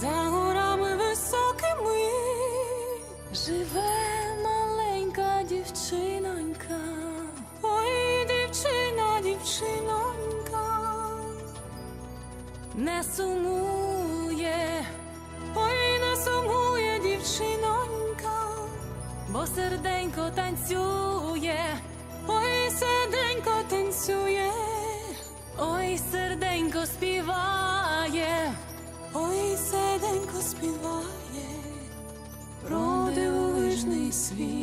за горами високими живе маленька дівчинонька, ой дівчина, дівчинонька, не сумує, ой, не сумує дівчинонька, бо серденько танцює. ой sleep.